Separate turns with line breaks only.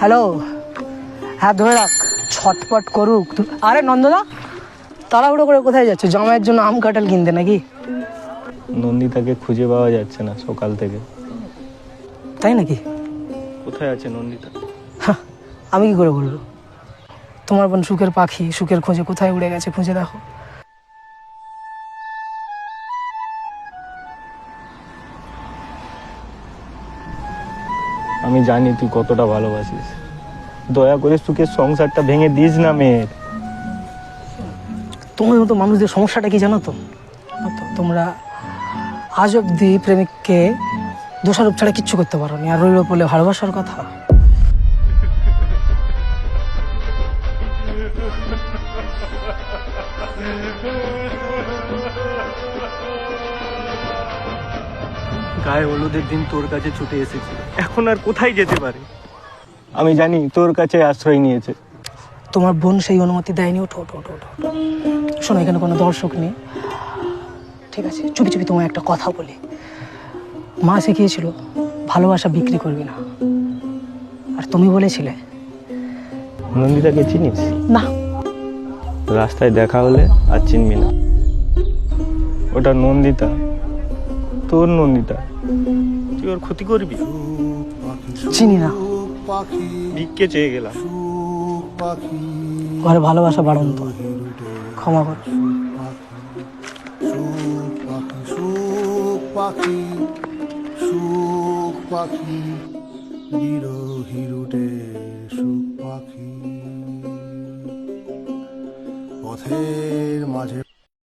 Hello. হ্যাঁ ধরে রাখ। ছটপট করুক। আরে নন্দদা তাড়াহুড়ো করে কোথায় যাচ্ছে? জামাইয়ের জন্য আম কাঁঠাল কিনতে নাকি?
নন্দিতাকে খুঁজে পাওয়া যাচ্ছে না সকাল থেকে।
তাই নাকি?
কোথায় আছে নন্দিতা?
হাহ, আমি কি করে বলব? তোমার বোন সুখের পাখি সুখের খোঁজে কোথায় উড়ে গেছে খুঁজে দেখো।
আমি জানি তুই কতটা ভালোবাসিস। দয়া করে সুখের সংসারটা ভেঙে দিস না মেয়ের।
তোমার মতো মানুষদের সমস্যাটা কি জানো তো? তো তোমরা আজ অব্দি প্রেমিককে দোষারোপ ছাড়া কিচ্ছু করতে পারো নি আর রইল বলে ভালোবাসার কথা।
গায়ে হলুদের দিন তোর কাছে ছুটে এসেছি। এখন আর কোথায় যেতে পারে? আমি জানি তোর কাছে আশ্রয় নিয়েছে।
তোমার বোন সেই অনুমতি দেয়নি। ওঠো ওঠো ওঠো ওঠো ওঠো। শোনো এখানে কোনো দর্শক নেই। ঠিক আছে চুপি চুপি তোমায় একটা কথা বলি। মা শিখিয়েছিল ভালোবাসা বিক্রি করবি না। আর তুমি বলেছিলে
নন্দিতাকে চিনিস?
না।
রাস্তায় দেখা হলে আর চিনবি না। ওটা নন্দিতা। তোর নন্দিতা তুই ওর ক্ষতি করবি?
চিনি না।
পাখি
ভিক্ষে চেয়ে গেলাম।
পাখি
ঘরে ভালোবাসা বাড়ন্ত ক্ষমা কর।
পাখি সুখ পাখি বিরোহী রুটে সুখ পাখি পথের মাঝে